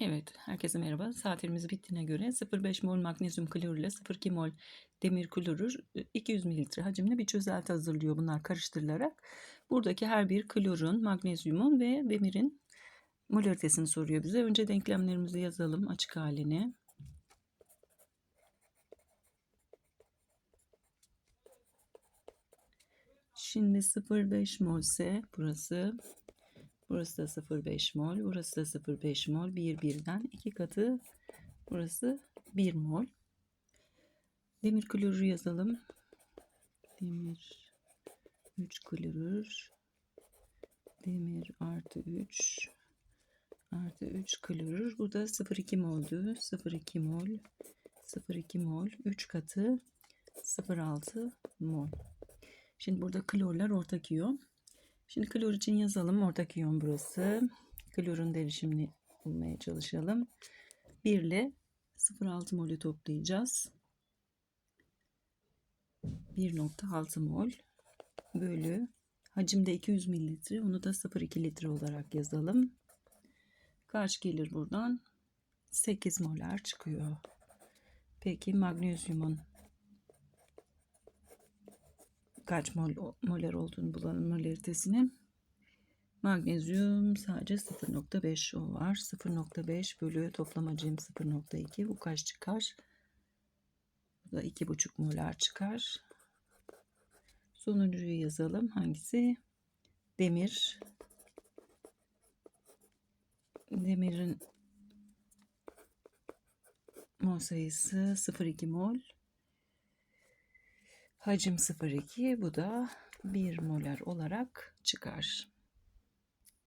Evet, herkese merhaba. Saatlerimiz bittiğine göre 0,5 mol magnezyum klorür ile 0,2 mol demir klorür e, 200 mililitre hacimli bir çözelti hazırlıyor bunlar karıştırılarak. Buradaki her bir klorun, magnezyumun ve demirin molaritesini soruyor bize. Önce denklemlerimizi yazalım açık halini. Şimdi 0,5 mol ise burası Burası da 0,5 mol. Burası da 0,5 mol. 1 birden 2 katı. Burası 1 mol. Demir klorürü yazalım. Demir 3 klorür. Demir artı 3 artı 3 klorür. Bu da 0,2 moldü. 0,2 mol. 0,2 mol. 3 katı 0,6 mol. Şimdi burada klorlar ortak iyon. Şimdi klor için yazalım. Ortak iyon burası. Klorun derişimini bulmaya çalışalım. 1 ile 0,6 molü toplayacağız. 1.6 mol bölü hacimde 200 mililitre. Onu da 0,2 litre olarak yazalım. Kaç gelir buradan? 8 molar çıkıyor. Peki magnezyumun kaç mol, molar olduğunu bulalım molaritesini. Magnezyum sadece 0.5 o var. 0.5 bölü toplam hacim 0.2 bu kaç çıkar? Bu da 2.5 molar çıkar. Sonuncuyu yazalım. Hangisi? Demir. Demirin mol sayısı 0.2 mol. Hacim 0,2 bu da 1 molar olarak çıkar.